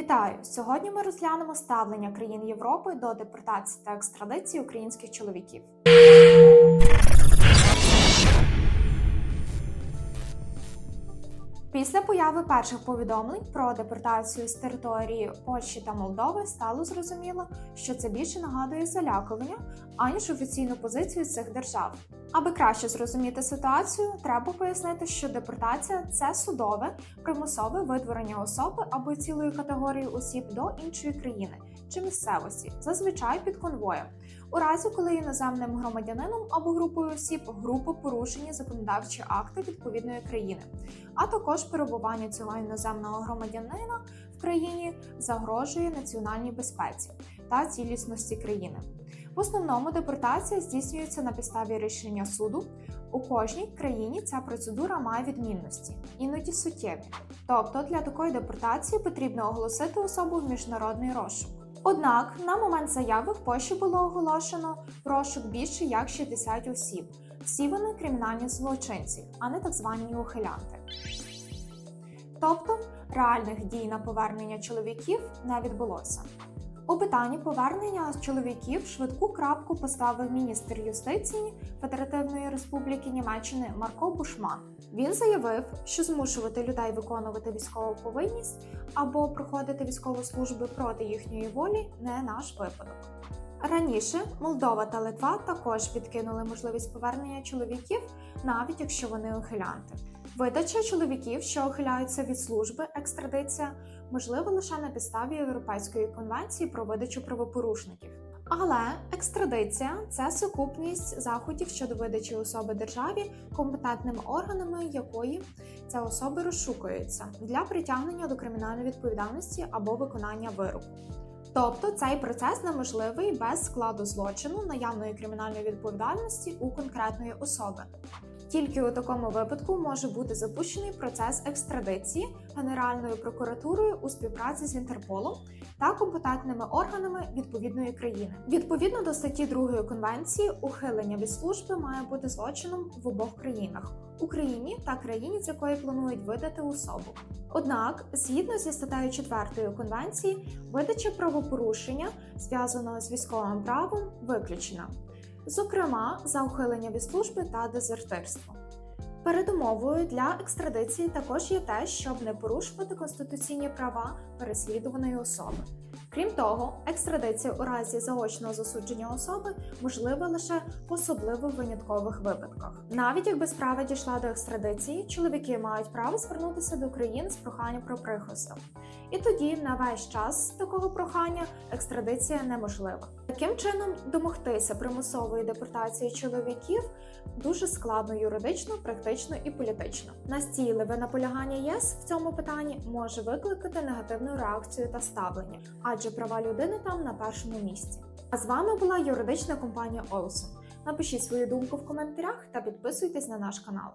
Вітаю! Сьогодні ми розглянемо ставлення країн Європи до депортації та екстрадиції українських чоловіків. Після появи перших повідомлень про депортацію з території Польщі та Молдови стало зрозуміло, що це більше нагадує залякування, аніж офіційну позицію цих держав. Аби краще зрозуміти ситуацію, треба пояснити, що депортація це судове, примусове видворення особи або цілої категорії осіб до іншої країни чи місцевості, зазвичай під конвоєм. У разі, коли іноземним громадянином або групою осіб групи порушені законодавчі акти відповідної країни, а також перебування цього іноземного громадянина в країні загрожує національній безпеці та цілісності країни. В основному депортація здійснюється на підставі рішення суду. У кожній країні ця процедура має відмінності, іноді суттєві. Тобто для такої депортації потрібно оголосити особу в міжнародний розшук. Однак на момент заяви в Польщі було оголошено розшук більше як 60 осіб. Всі вони кримінальні злочинці, а не так звані ухилянти. Тобто реальних дій на повернення чоловіків не відбулося. У питанні повернення чоловіків швидку крапку поставив міністр юстиції Федеративної Республіки Німеччини Марко Бушман. Він заявив, що змушувати людей виконувати військову повинність або проходити військову службу проти їхньої волі не наш випадок. Раніше Молдова та Литва також відкинули можливість повернення чоловіків, навіть якщо вони ухилянти. Видача чоловіків, що ухиляються від служби, екстрадиція, можлива лише на підставі Європейської конвенції про видачу правопорушників. Але екстрадиція це сукупність заходів щодо видачі особи державі компетентними органами, якої ця особа розшукується для притягнення до кримінальної відповідальності або виконання вироку. Тобто цей процес неможливий без складу злочину наявної кримінальної відповідальності у конкретної особи. Тільки у такому випадку може бути запущений процес екстрадиції Генеральною прокуратурою у співпраці з Інтерполом та компетентними органами відповідної країни. Відповідно до статті 2 конвенції, ухилення від служби має бути злочином в обох країнах Україні та країні, з якої планують видати особу. Однак, згідно зі статтею 4 конвенції, видача правопорушення, зв'язаного з військовим правом, виключена зокрема за ухилення від служби та дезертирство. Передумовою для екстрадиції також є те, щоб не порушувати конституційні права переслідуваної особи. Крім того, екстрадиція у разі заочного засудження особи можлива лише в особливо виняткових випадках. Навіть якби справа дійшла до екстрадиції, чоловіки мають право звернутися до країн з проханням про прихисток. І тоді на весь час такого прохання екстрадиція неможлива. Таким чином, домогтися примусової депортації чоловіків дуже складно юридично, практично і політично. Настійливе наполягання ЄС в цьому питанні може викликати негативну реакцію та ставлення, адже права людини там на першому місці. А з вами була юридична компанія Олсон. Напишіть свою думку в коментарях та підписуйтесь на наш канал.